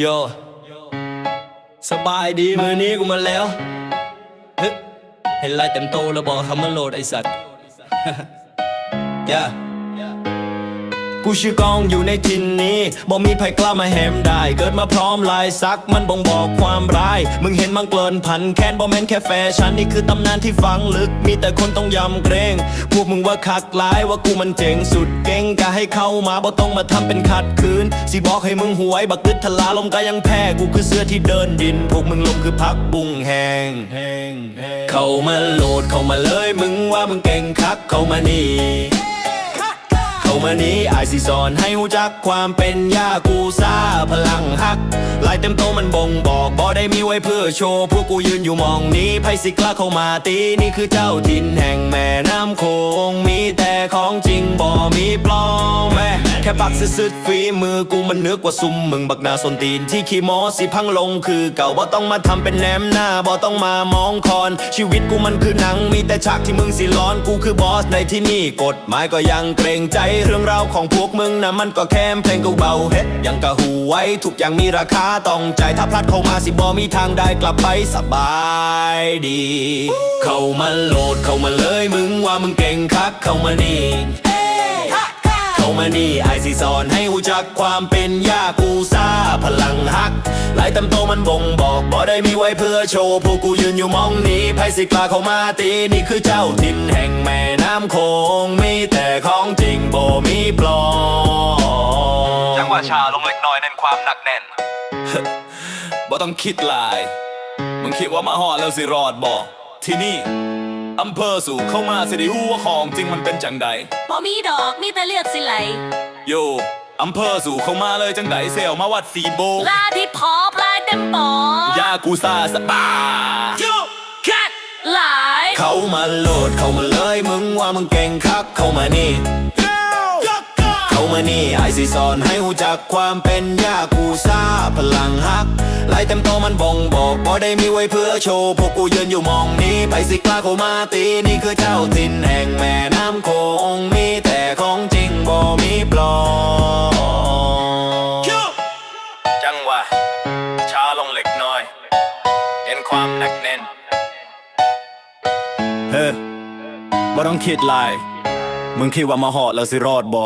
โย สบายดีมือนี้กูมาแล้วเฮ้ยเห็นลายเต็มโตแล้วบอกคำว่าโหลดไอสัตว์ย่ากูชื่อกองอยู่ในทินนี้บ่มีใครกล้ามาแหมได้ เกิดมาพร้อมลายซักมันบ่งบอกความร้าย มึงเห็นมังเกลินพันแค้นบ่แม่นแค่แฟชั่นนี่คือตำนานที่ฝังลึก มีแต่คนต้องยำเกรงพวกมึงว่าคักหลายว่ากูมันเจ๋งสุดเก่งกะให้เข้ามาบ่ต้องมาทำเป็นขัดขืนสิบอกให้มึงหวยบักตึดทลาลมก็ยังแพ้กูคือเสื้อที่เดินดิน พวกมึงลมคือพักบุ้งแหงเข้ามาโหลดเข้ามาเลยมึงว่ามึงเก่งคักเข้ามานี่เข้า มานี้ไอายสิสอนให้หูจักความเป็นยากูซาพลังฮักลายเต็มโตมันบ่งบอกบอได้มีไว้เพื่อโชว์ พวกกูยืนอยู่มองนี้ไพสิกล้าเข้ามาตีนี่คือเจ้าถิ่นแห่งแม่น้ำโขงมีแต่ของจริงบ่มีปลอมแม่ แค่ปักสุดๆฝีมือกูมันเนื้อกว่าซุมมึงบักนาสนตีนที่ขี้มอสิพังลงคือเก่าบ่ต้องมาทำเป็นแหนมหน้าบ่ต้องมามองคอน ชีวิตกูมันคือหนังมีแต่ฉากที่มึงสิร้อนกูคือบอสในที่นี่กฎหมายก็ยังเกรงใจเรื่องราวของพวกมึงนะมันก็แค่เพลงกูเบาเฮ็ดยังกะหูไว้ทุกอย่างมีราคาต้องใจถ้าพลัดเข้ามาสิบ่มีทางได้กลับไปสบายดี เข้ามาโหลดเข้ามาเลยมึงว่ามึงเก่งคักเข้ามานี่ มานี่ไอซีสอนให้รู้จักความเป็นยากูซาพลังฮักหลายตำโตมันบ่งบอกบ่ได้มีไว้เพื่อโชว์พวกกูยืนอยู่มองนี้ไพสิกลาเข้ามาตีนี่คือเจ้าถิ่นแห่งแม่น้ำโขงมีแต่ของจริงโบมีปลอมจังหวะชาลงเล็กน้อยเน้นความหนักแน่นบ่ต้องคิดหลายมึงคิดว่ามาหอดแล้วสิรอดบ่ที่นี่ อำเภอสู่เข้ามาสิได้ฮู้ว่าของจริงมันเป็นจังใดบ่มีดอกมีแต่เลือดสิไหล โยอำเภอสู่เข้ามาเลยจังใดเซลมาวัดสีโบกลาที่พอปลายเต็มปอยากูซาสปาคัดหลาย เข้ามาโหลดเข้ามาเลยมึงว่ามึงเก่งคักเข้ามานี่ เข้ามานี่ไอซีสอนให้หูจักความเป็นยากูซาพลังฮักไล่เต็มโตมันบ่งบอกบ่ได้มีไว้เพื่อโชว์พวกกูยืนอยู่มองนี้ไปสิกล้าเข้ามาตีนี่คือเจ้าถิ่นแห่งแม่น้ำโขงมีแต่ของจริงบ่มีปลอมจังหวะช้าลงเล็กน้อยเห็นความหนักแน่นเฮ้ยบ่ต้องคิดหลายมึงคิดว่ามาหอดแล้วสิรอดบ่